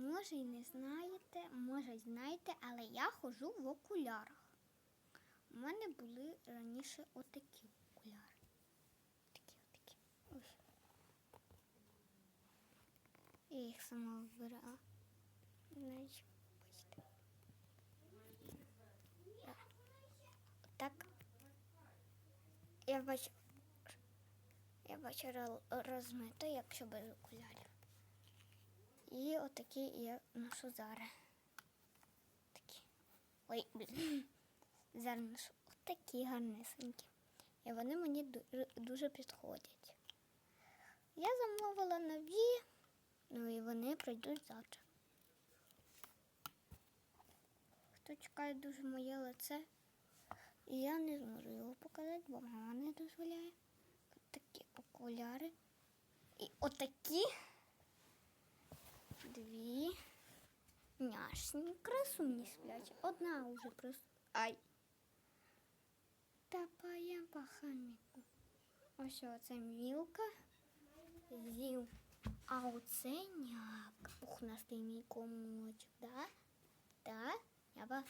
може і не знаєте, може й знаєте, але я ходжу в окулярах. У мене були раніше отакі окуляри. Такі, отакі. Ось. Я їх сама вибирала. Знаєш, бачите. Так. Я бачу. Я бачу ро- розмито, якщо без окулярів. Отакі я ношу зараз. Такі. Ой, блін. Зараз ношу отакі гарнесенькі. І вони мені дуже підходять. Я замовила нові, ну і вони прийдуть завтра. Хто чекає дуже моє лице, і я не зможу його показати, бо мама не дозволяє. Такі окуляри. І отакі дві няшні красуні сплять. Одна уже просто. Ай. Та паєм хаміку. Ось оце мілка. Зів. А оце няк. Пухнастий мій комочок, да? Да? Я ба.